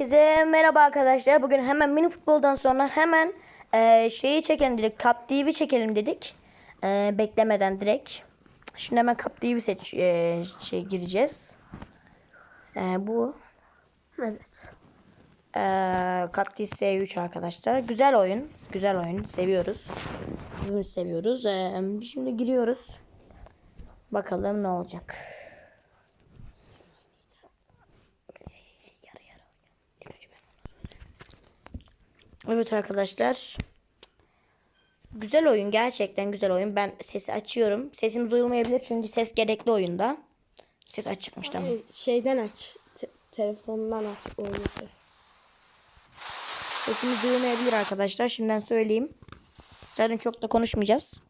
Herkese merhaba arkadaşlar. Bugün hemen mini futboldan sonra hemen eee, şeyi çekelim dedik. Cup TV çekelim dedik. Eee, beklemeden direkt. Şimdi hemen Cup TV seç eee, şey gireceğiz. Eee, bu Evet. eee Cup TV S3 arkadaşlar. Güzel oyun. Güzel oyun. Seviyoruz. Hepimiz seviyoruz. Eee, şimdi giriyoruz. Bakalım ne olacak. Yarı yarı oynuyorum. İlk önce ben ondan sonra. Evet arkadaşlar. Güzel oyun. Gerçekten güzel oyun. Ben sesi açıyorum. Sesimiz duyulmayabilir çünkü ses gerekli oyunda. Ses açıkmış tamam. Şeyden aç. te- telefondan aç oyunu ses. Sesimiz duyulmayabilir arkadaşlar. Şimdiden söyleyeyim. Zaten çok da konuşmayacağız.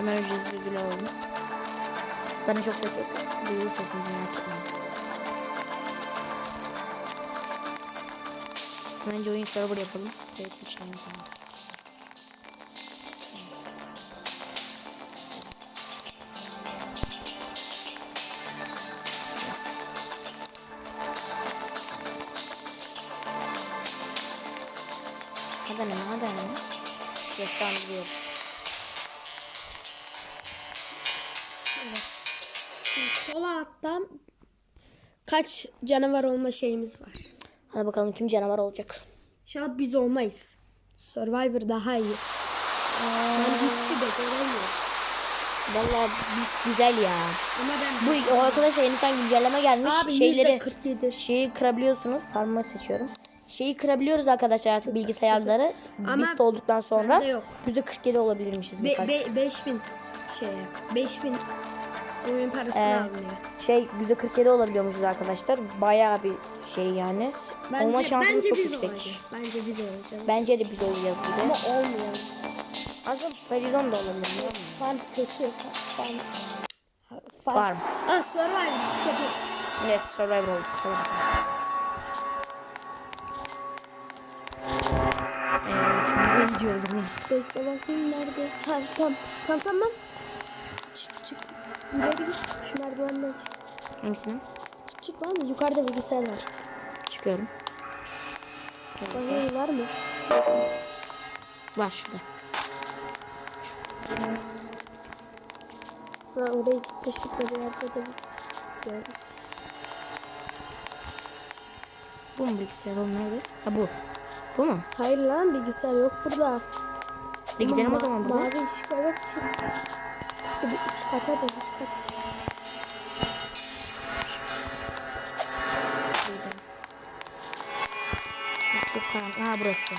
Hemen ücretsiz ödül alalım. Bana çok ses yok. Duyulur sesimizi merak etmeyin. Bence oyun server yapalım. Evet, bir şey yapalım. Sol alttan kaç canavar olma şeyimiz var. Hadi bakalım kim canavar olacak. İnşallah biz olmayız. Survivor daha iyi. Ben riski de göremiyorum. Vallahi biz güzel ya. Ama ben Bu o arkadaşlar yeniden güncelleme gelmiş. Abi Şeyleri %47. şeyi kırabiliyorsunuz. Farmı seçiyorum. Şeyi kırabiliyoruz arkadaşlar artık bilgisayarları. Ama List olduktan sonra bende yok. %47 olabilirmişiz. Be, be, 5000 şey 5000 oyun parası Ee, alınıyor. şey %47 olabiliyormuşuz arkadaşlar. Bayağı bir şey yani. Olma şansımız bence çok yüksek. olacağız. Bence biz olacağız. Bence de biz olacağız gibi. Ama olmuyor. Aslında Horizon da olabilir. Farm kötü. Farm. Farm. Farm. Ah Survivor işte bu. Yes, Survivor olduk. Evet, şimdi nereye gidiyoruz bunu? Bekle bakayım nerede? Ha tam tam tamam. Çık çık. Git. Şu merdivenden çık. Hangisine? Çık lan yukarıda bilgisayar var. Çıkıyorum. Bakayım var mı? Var şurada. Ha oraya git de şurada bir yerde de bilgisayar. Gördüm. Bu mu bilgisayar oğlum nerede? Ha bu. Bu mu? Hayır lan bilgisayar yok burada. Hadi gidelim o Ma- zaman buradan. Mavi ışık evet çık. Hadi bir üst kata bak üst kat. Bu Çok karanlık. Ha burası.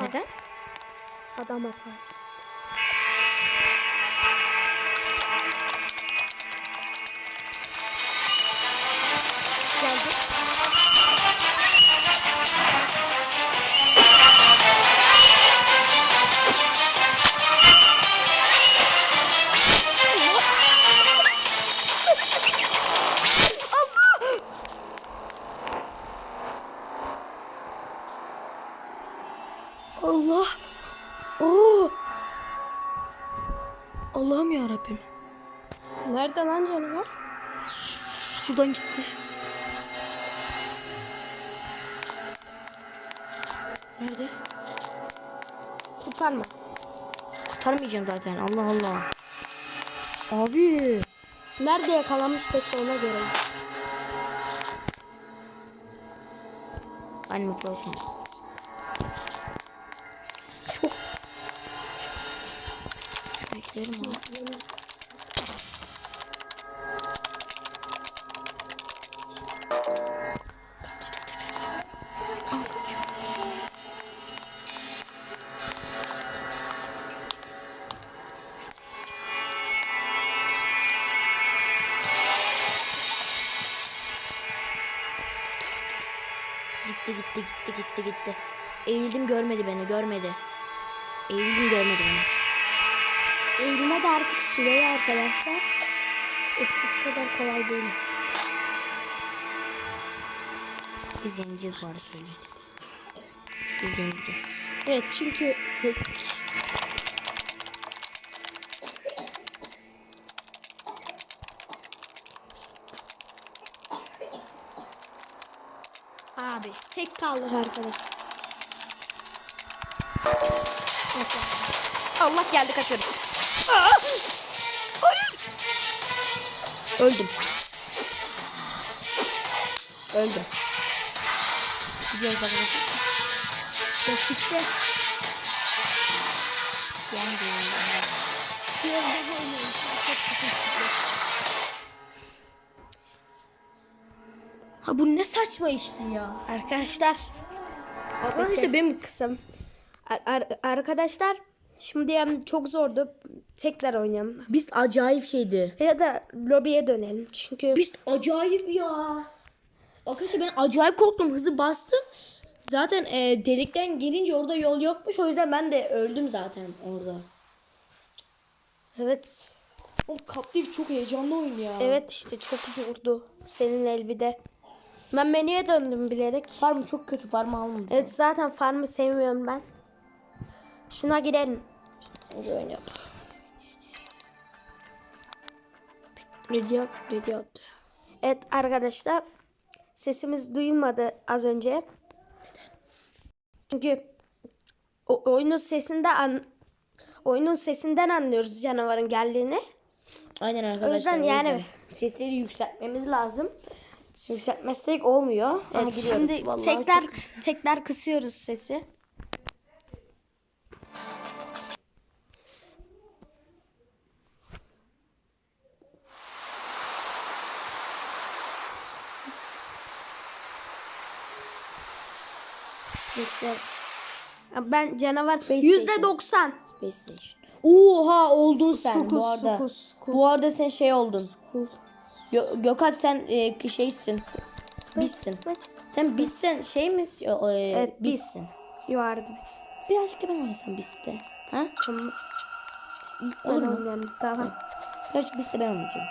Neden? Adam hata. Geldi. Nerede lan canavar? Şuradan gitti. Nerede? Kurtarma. Kurtarmayacağım zaten. Allah Allah. Abi. Nerede yakalanmış bekle ona göre. Anime Frozen. Çok. Beklerim abi. Gitti gitti gitti gitti gitti. Eğildim görmedi beni görmedi. Eğildim görmedi beni. Eğilme de artık süreye arkadaşlar. Eskisi kadar kolay değil. Biz yeneceğiz bari söyleyelim. Biz yeneceğiz. Evet çünkü tek Abi tek kaldık arkadaş. Allah geldi kaçıyoruz. Hayır. Öldüm. Öldüm. Gidiyoruz arkadaşlar. Çok bitti. Yendim. Biraz daha oynayalım. Çok güzel. Ha bu ne saçma işti ya. Arkadaşlar. Arkadaşlar benim kısım. Ar- ar- arkadaşlar şimdi yani çok zordu. Tekrar oynayalım. Biz acayip şeydi. Ya da lobiye dönelim. Çünkü Biz acayip ya. Arkadaşlar ben acayip korktum. Hızı bastım. Zaten e, delikten gelince orada yol yokmuş. O yüzden ben de öldüm zaten orada. evet. O kaptif çok heyecanlı oyun ya. Evet işte çok zordu. Senin elbide. Ben menüye döndüm bilerek. Farm çok kötü. Farm almadım. Evet zaten farmı sevmiyorum ben. Şuna girelim. Hadi oynayalım. Radio, radio. Evet arkadaşlar sesimiz duyulmadı az önce. Çünkü o, oyunun sesinde an, oyunun sesinden anlıyoruz canavarın geldiğini. Aynen arkadaşlar. O yüzden yani Sesleri yükseltmemiz lazım. Yükseltmezsek olmuyor. Aha, Evet, gidiyoruz. şimdi Vallahi tekrar çok- tekrar kısıyoruz sesi. Ben canavar yüzde doksan. Space Station. Oha oldun sen Sukuz, bu arada. sukuz, sukuz. Bu arada sen şey oldun. Gö- Gökalp sen e, şeysin. Bizsin. Sen bizsen şey mi? E, Evet, biz. bizsin. Yuvardı biz. Birazcık da ben oynasam bizde. Ha? Tamam. İlk ben Olur oynayayım. Tamam. Birazcık bizde ben oynayacağım.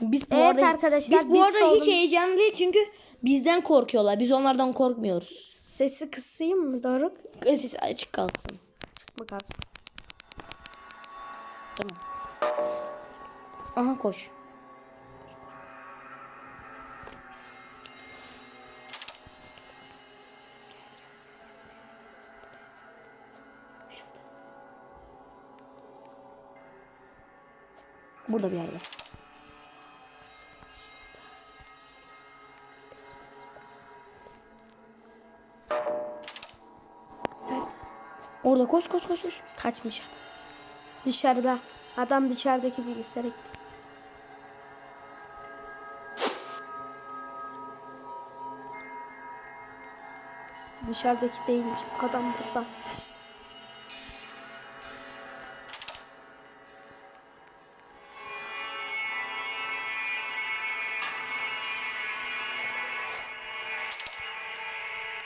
Biz bu Evet arada, arkadaşlar, biz bu biz arada hiç heyecanlı değil çünkü bizden korkuyorlar. Biz onlardan korkmuyoruz. Sesi kısayım mı Doruk? Sesi açık kalsın. Çıkma kalsın. Tamam. Aha koş. Burada bir yerde. Orada koş koş koş koş. Kaçmış. Dışarıda. Adam dışarıdaki bilgisayara gitti. Dışarıdaki değilmiş. Adam burada.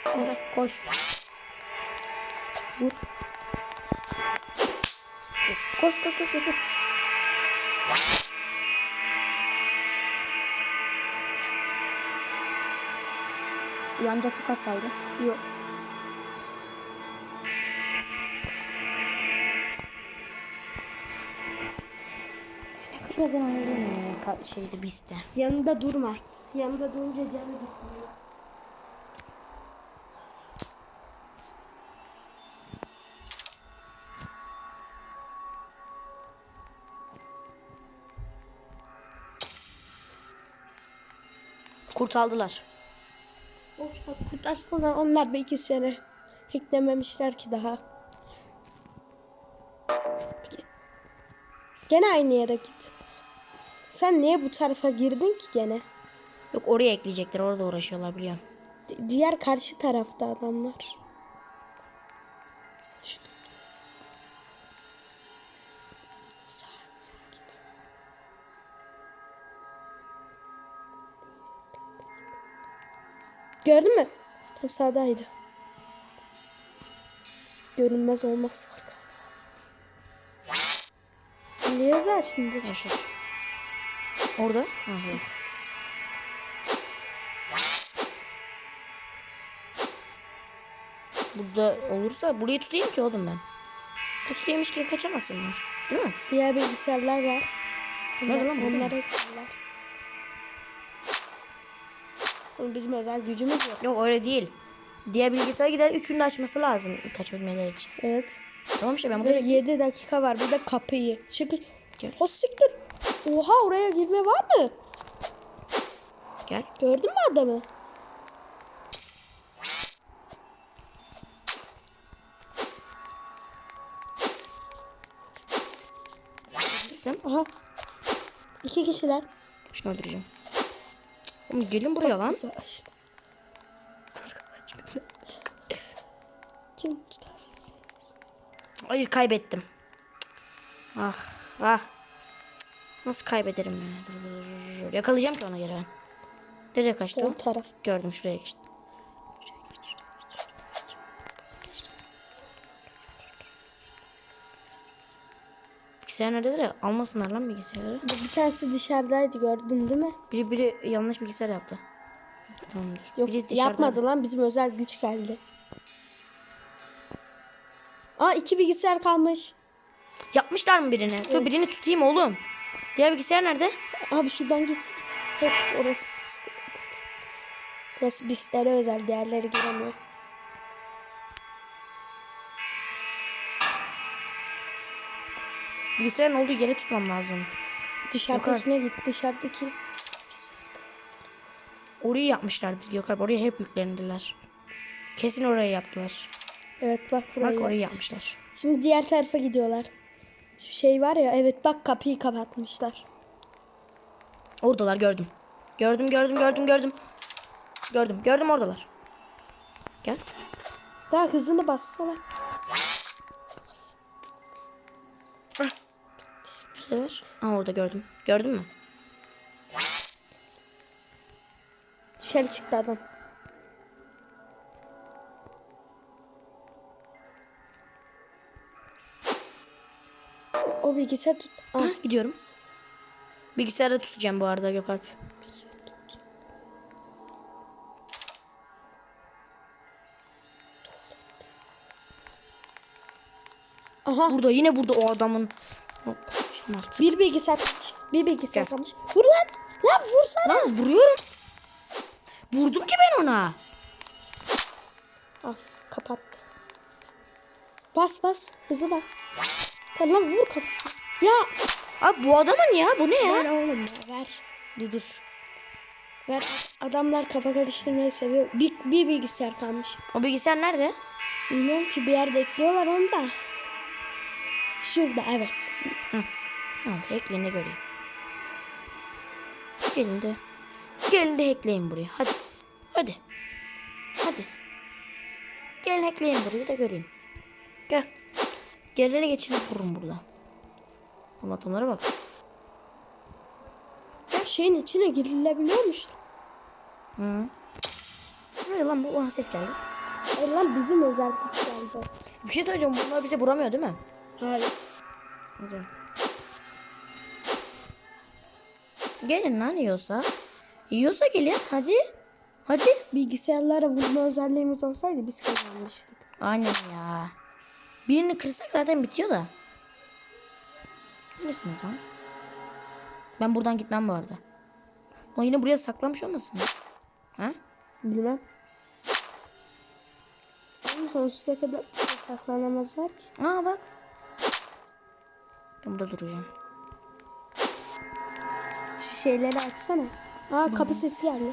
Koş koş. Vur. Koş koş koş götür. Yanacak çok az kaldı. Yok. Ben oynayayım ya. Şeyde bizde. Yanında durma. Yanında durunca canı gitmiyor. Kurtardılar. Ver, kurtarsınlar. Onlar belki seni hacklememişler ki daha. Peki. Gene aynı yere git. Sen niye bu tarafa girdin ki gene? Yok oraya ekleyecekler. Orada uğraşıyorlar biliyorum. Di- diğer karşı tarafta adamlar. Şurada. Gördün mü? Tam sağdaydı. Görünmez olmaz var galiba. Niye yazı açtın bu? Yaşar. Orada? Ha, hayır. Burada olursa burayı tutayım ki oğlum ben. Bu tutayım ki kaçamazsınlar. Değil mi? Diğer bilgisayarlar var. Nerede lan? Onlara ekliyorlar bizim özel gücümüz yok. Yok öyle değil. Diğer bilgisayara giden üçünü de açması lazım kaçabilmeleri için. Evet. Tamam işte ben Ve burada 7 dakika var. Bir de kapıyı. Şıkır. Gel. O siktir. Oha oraya girme var mı? Gel. Gördün mü adamı? Aha. İki kişiler. şunu öldüreceğim. Oğlum gelin buraya lan. Kim tutar? Hayır kaybettim. Ah ah. Nasıl kaybederim ya? Yakalayacağım ki ona göre ben. Nereye kaçtı Sol taraf. Gördüm şuraya geçti. Bilgisayar nerededir ya? Almasınlar lan bilgisayarı. Bir tanesi dışarıdaydı gördün değil mi? Biri biri yanlış bilgisayar yaptı. Tamamdır. Yok biri yapmadı lan bizim özel güç geldi. Aa iki bilgisayar kalmış. Yapmışlar mı birini? Dur birini tutayım oğlum. Diğer bilgisayar nerede? Abi şuradan git. Hep orası. Burası bizlere özel diğerleri giremiyor. Bilgisayarın olduğu yere tutmam lazım. Dışarıdakine git dışarıdaki. Orayı yapmışlardır Gökalp. Oraya hep yüklendiler. Kesin orayı yaptılar. Evet bak burayı. Bak orayı yapmışlar. Şimdi diğer tarafa gidiyorlar. Şu şey var ya evet bak kapıyı kapatmışlar. Oradalar gördüm. Gördüm gördüm gördüm gördüm. Gördüm gördüm oradalar. Gel. Daha hızını bassana. Neredeler? Aa orada gördüm. Gördün mü? Dışarı çıktı adam. O, bilgisayar tut. Aa, Ha, gidiyorum. Bilgisayarda tutacağım bu arada Gökalp. Aha Burada yine burada o adamın. Hop, bir bilgisayar. Bir bilgisayar kalmış. Vur lan. Lan vursana. Lan vuruyorum. Vurdum ki ben ona. Af kapattı. Bas bas. Hızlı bas. Tamam vur kafasına. Ya. Abi bu adamın ya bu ne Ver ya? oğlum ya ver. Dur dur. Ver. Adamlar kafa karıştırmayı seviyor. Bir, bir bilgisayar kalmış. O bilgisayar nerede? Bilmiyorum ki bir yerde ekliyorlar onu da. Şurada evet. Hadi ekleyin de göreyim. Gelin de. Gelin de hackleyin burayı. Hadi. Hadi. Hadi. Gelin hackleyin burayı da göreyim. Gel. Gelene geçirip vururum burada. Allah onlara bak. Ya şeyin içine girilebiliyormuş. Hı. Ne lan bu? Aha, ses geldi. Hayır lan bizim özel güç geldi. Bir şey söyleyeceğim. Bunlar bize vuramıyor değil mi? Hayır. Hadi. Gelin lan yiyorsa. Yiyorsa gelin. Hadi. Hadi. Bilgisayarlara vurma özelliğimiz olsaydı biz kazanmıştık. Aynen ya. Birini kırsak zaten bitiyor da. Neresin hocam? Ben buradan gitmem bu arada. O yine buraya saklamış olmasın? Ha? Bilmem. Ama sonsuza kadar saklanamazlar ki. Aa bak. Burada duracağım. Şu şeyleri açsana. Aa kapı sesi geldi.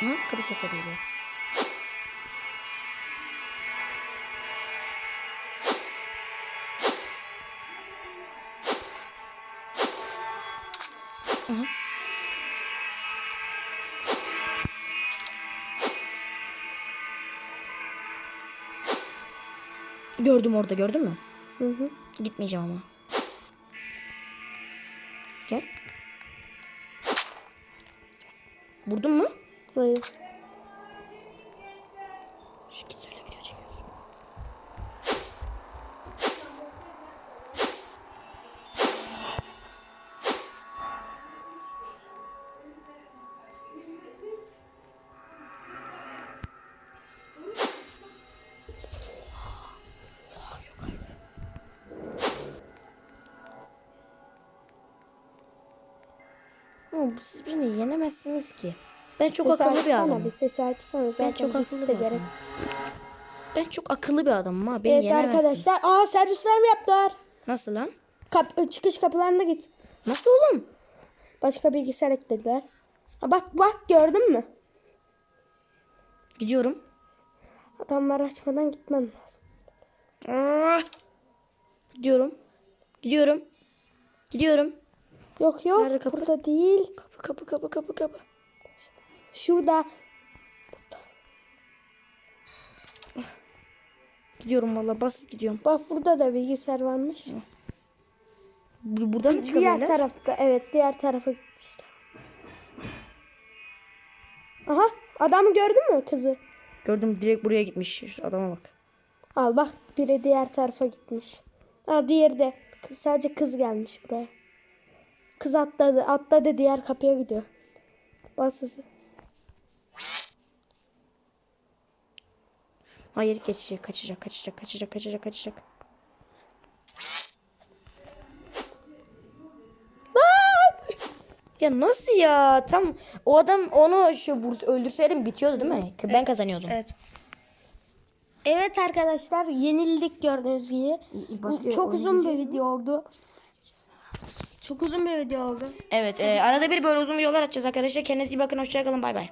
Ha? Kapı sesi geliyor. Gördüm orada gördün mü? Hı hı. Gitmeyeceğim ama. Gel. Vurdun mu? Hayır. Siz beni yenemezsiniz ki. Ben çok Sesi akıllı bir adamım. Bir sesi açsana. Zaten Ben çok akıllı de bir gerek. Ben çok akıllı bir adamım ha. Beni Evet yenemezsiniz. arkadaşlar. Aa servisler mi yaptılar? Nasıl lan? Kap çıkış kapılarına git. Nasıl oğlum? Başka bilgisayar eklediler. Ha, bak bak gördün mü? Gidiyorum. Adamları açmadan gitmem lazım. Aa! Gidiyorum. Gidiyorum. Gidiyorum. Yok yok Nerede kapı? burada değil. Kapı kapı kapı kapı kapı. Şurada. Gidiyorum valla basıp gidiyorum. Bak burada da bilgisayar varmış. Bu- Buradan mı Diğer çıkabilirler? tarafta evet diğer tarafa gitmişler. Aha adamı gördün mü kızı? Gördüm direkt buraya gitmiş. Şu adama bak. Al bak biri diğer tarafa gitmiş. Ha diğeri de sadece kız gelmiş buraya. Kız atladı atladı diğer kapıya gidiyor. Bas hızı. Hayır geçecek, kaçacak, kaçacak, kaçacak, kaçacak, kaçacak. Ya nasıl ya? Tam o adam onu şu vur, öldürseydim bitiyordu değil mi? Ben kazanıyordum. Evet. Evet arkadaşlar yenildik gördüğünüz gibi. başta Çok uzun bir video oldu. Çok uzun bir video oldu. Evet, e, arada bir böyle uzun videolar açacağız arkadaşlar. Kendinize iyi bakın, hoşçakalın, bay bay.